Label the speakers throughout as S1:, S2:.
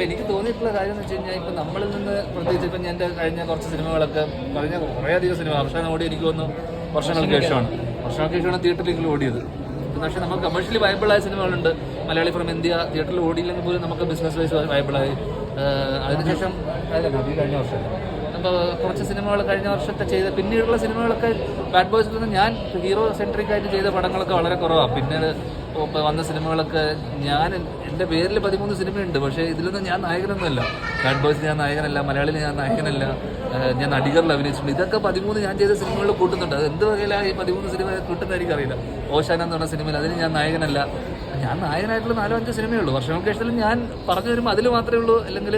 S1: ഇപ്പൊ എനിക്ക് തോന്നിയിട്ടുള്ള കാര്യം എന്ന് വെച്ച് കഴിഞ്ഞാൽ ഇപ്പം നമ്മളിൽ നിന്ന് പ്രത്യേകിച്ച് ഇപ്പം എന്റെ കഴിഞ്ഞ കുറച്ച് സിനിമകളൊക്കെ കഴിഞ്ഞ കുറേ അധികം സിനിമ വർഷം ഓടി എനിക്ക് തോന്നുന്നു വർഷങ്ങൾക്ക് ശേഷമാണ്. വർഷങ്ങൾക്ക് ശേഷമാണ് തിയേറ്ററിലേക്ക് ഓടിയത്. പക്ഷേ നമുക്ക് കമേഴ്ഷ്യലി വയബിളായ സിനിമകളുണ്ട്. മലയാളി ഫ്രം ഇന്ത്യ തിയേറ്ററിൽ ഓടിയില്ലെങ്കിൽ പോലും നമുക്ക് ബിസിനസ് വൈസ് വയബിളായി അതിനുശേഷം കഴിഞ്ഞ വർഷം. അപ്പോൾ കുറച്ച് സിനിമകൾ കഴിഞ്ഞ വർഷത്തെ ചെയ്ത പിന്നീടുള്ള സിനിമകളൊക്കെ ബാഡ് ബോയ്സിൽ നിന്ന് ഞാൻ ഹീറോ സെൻട്രിക് ആയിട്ട് ചെയ്ത പടങ്ങളൊക്കെ വളരെ കുറവാണ്. പിന്നെ വന്ന സിനിമകളൊക്കെ ഞാൻ എന്റെ പേരിൽ പതിമൂന്ന് സിനിമയുണ്ട്. പക്ഷേ ഇതിലൊന്നും ഞാൻ നായകനൊന്നുമല്ല. ബാഡ് ബോയ്സ് ഞാൻ നായകനല്ല മലയാളിയിൽ ഞാൻ നായകനല്ല ഞാൻ നടികരിൽ അഭിനയിച്ചിട്ടുണ്ട്. ഇതൊക്കെ പതിമൂന്ന് ഞാൻ ചെയ്ത സിനിമകളിൽ കൂട്ടുന്നുണ്ട്. അത് എന്ത് വകയിലാണ് ഈ പതിമൂന്ന് സിനിമ കൂട്ടുന്ന അറിയില്ല ഓശാന എന്ന് പറഞ്ഞ സിനിമയിൽ അതിന് ഞാൻ നായകനല്ല. ഞാൻ നായകനായിട്ടുള്ള നാലോ അഞ്ചോ സിനിമയേ ഉള്ളൂ. വർഷങ്ങൾക്ക് ശേഷത്തിൽ ഞാൻ പറഞ്ഞു വരുമ്പോൾ അതിൽ മാത്രമേ ഉള്ളൂ അല്ലെങ്കിൽ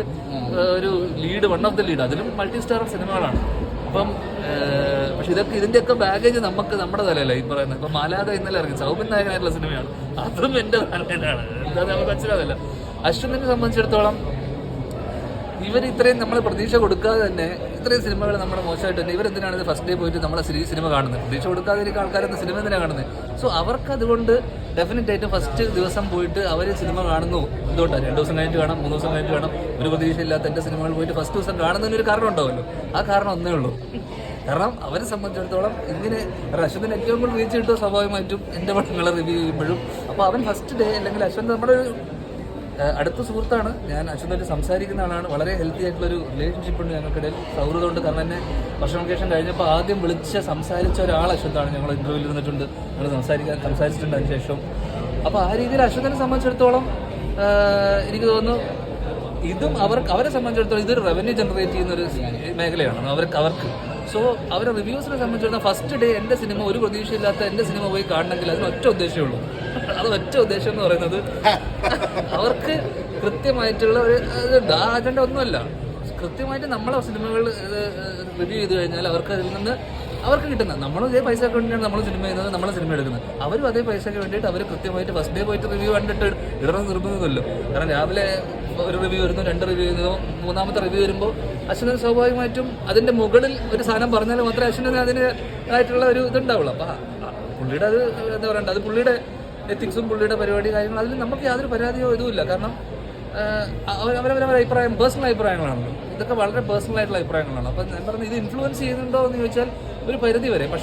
S1: ഒരു lead one of the lead അതിലും മൾട്ടി സ്റ്റാർ സിനിമകളാണ്. അപ്പം പക്ഷേ ഇതൊക്കെ ഇതിന്റെയൊക്കെ ബാഗേജ് നമുക്ക് നമ്മുടെ തലയല്ല ഈ പറയുന്നത് ഇപ്പം മാലാത ഇന്നലെ ഇറങ്ങി. സൗബിൻ നായകനായിട്ടുള്ള സിനിമയാണ്. അതും എന്റെ തലയിലാണ്. എന്താ നമുക്ക് മനസ്സിലാവില്ല. അശ്വിനെ സംബന്ധിച്ചിടത്തോളം ഇവർ ഇത്രയും നമ്മൾ പ്രതീക്ഷ കൊടുക്കാതെ തന്നെ ഇത്രയും സിനിമകൾ നമ്മുടെ മോശമായിട്ട് തന്നെ ഇവരെന്തിനാണ് ഫസ്റ്റ് ഡേ പോയിട്ട് നമ്മളെ സിനിമ കാണുന്നത്? പ്രതീക്ഷ കൊടുക്കാതെ ഇരിക്കുന്ന ആൾക്കാരൊന്നും സിനിമ എന്തിനാണ് കാണുന്നത്? സോ അവർക്ക് അതുകൊണ്ട് ഡെഫിനറ്റ് ആയിട്ട് ഫസ്റ്റ് ദിവസം പോയിട്ട് അവർ സിനിമ കാണുന്നു. എന്തുകൊണ്ടാണ് രണ്ട് ദിവസം കഴിഞ്ഞിട്ട് കാണാം മൂന്ന് ദിവസം കഴിഞ്ഞിട്ട് കാണാം ഒരു പ്രതീക്ഷയില്ലാത്ത എന്റെ സിനിമകൾ പോയിട്ട് ഫസ്റ്റ് ദിവസം കാണുന്നതിന് ഒരു കാരണം ഉണ്ടാവുമല്ലോ. ആ കാരണം ഒന്നേ ഉള്ളൂ. കാരണം അവരെ സംബന്ധിച്ചിടത്തോളം ഇങ്ങനെ അശ്വന്തിന് ഏറ്റവും കൂടുതൽ റീച്ച് കിട്ടുക സ്വാഭാവികമായിട്ടും എന്റെ പടങ്ങളെ റിവ്യൂ ചെയ്യുമ്പോഴും. അപ്പോൾ അവൻ ഫസ്റ്റ് ഡേ അല്ലെങ്കിൽ അശ്വന്ത് നമ്മുടെ അടുത്ത സുഹൃത്താണ്. ഞാൻ അശ്വന്തായിട്ട് സംസാരിക്കുന്ന ആളാണ്. വളരെ ഹെൽത്തി ആയിട്ടുള്ള ഒരു റിലേഷൻഷിപ്പ് ഉണ്ട് ഞങ്ങൾക്കിടയിൽ. സൗഹൃദമുണ്ട് കാരണം എന്നെ ശേഷം കഴിഞ്ഞപ്പോൾ ആദ്യം വിളിച്ച് സംസാരിച്ച ഒരാൾ അശ്വന്താണ്. ഞങ്ങൾ ഇന്റർവ്യൂവിൽ നിന്നിട്ടുണ്ട്. ഞങ്ങൾ സംസാരിക്കാൻ സംസാരിച്ചിട്ടുണ്ട് അതിനുശേഷം. അപ്പോൾ ആ രീതിയിൽ അശ്വന്തിനെ സംബന്ധിച്ചിടത്തോളം എനിക്ക് തോന്നുന്നു ഇതും അവർക്ക് അവരെ സംബന്ധിച്ചിടത്തോളം ഇതൊരു റവന്യൂ ജനറേറ്റ് ചെയ്യുന്ന ഒരു മേഖലയാണ് അവർക്ക് അവർക്ക്. സോ അവരെ റിവ്യൂസിനെ സംബന്ധിച്ചിടത്തോളം ഫസ്റ്റ് ഡേ എന്റെ സിനിമ ഒരു പ്രതീക്ഷയില്ലാത്ത എന്റെ സിനിമ പോയി കാണണമെങ്കിൽ അതിന് ഒറ്റ ഉദ്ദേശമേ ഉള്ളൂ. അത് ഒറ്റ ഉദ്ദേശം എന്ന് പറയുന്നത് അവർക്ക് കൃത്യമായിട്ടുള്ള ഒരു ഇതുണ്ട് ആ അജണ്ട ഒന്നുമല്ല. കൃത്യമായിട്ട് നമ്മളെ സിനിമകൾ റിവ്യൂ ചെയ്ത് കഴിഞ്ഞാൽ അവർക്ക് അതിൽ നിന്ന് അവർക്ക് കിട്ടുന്നത്. നമ്മളും ഇതേ പൈസ വേണ്ടിയാണ് നമ്മൾ സിനിമ ചെയ്യുന്നത് നമ്മൾ സിനിമ എടുക്കുന്നത്. അവരും അതേ പൈസയ്ക്ക് വേണ്ടിയിട്ട് അവർ കൃത്യമായിട്ട് ഫസ്റ്റ് ഡേ പോയിട്ട് റിവ്യൂ കണ്ടിട്ട് ഇടണം നിർബന്ധമല്ലോ കാരണം രാവിലെ ഒരു റിവ്യൂ വരുന്നു രണ്ട് റിവ്യൂ വരുന്നു മൂന്നാമത്തെ റിവ്യൂ വരുമ്പോൾ അശ്വനൻ സ്വാഭാവികമായിട്ടും അതിന്റെ മുകളിൽ ഒരു സാധനം പറഞ്ഞാൽ മാത്രമേ അശ്വനന് അതിന് ആയിട്ടുള്ള ഒരു ഇതുണ്ടാവുള്ളൂ. അപ്പം പുള്ളിയുടെ അത് എന്താ പറയണ്ട? അത് പുള്ളിയുടെ എത്തിക്സും പുള്ളിയുടെ പരിപാടി കാര്യങ്ങളും അതിൽ നമുക്ക് യാതൊരു പരാതിയോ ഇതുമില്ല. കാരണം അവരവരവരുടെ അഭിപ്രായം പേഴ്സണൽ അഭിപ്രായങ്ങളാണല്ലോ ഇതൊക്കെ വളരെ പേഴ്സണൽ ആയിട്ടുള്ള അഭിപ്രായങ്ങളാണ്. അപ്പം ഞാൻ പറഞ്ഞത് ഇത് ഇൻഫ്ലുവൻസ് ചെയ്യുന്നുണ്ടോ എന്ന് ചോദിച്ചാൽ ഒരു പരിധി വരെ. പക്ഷേ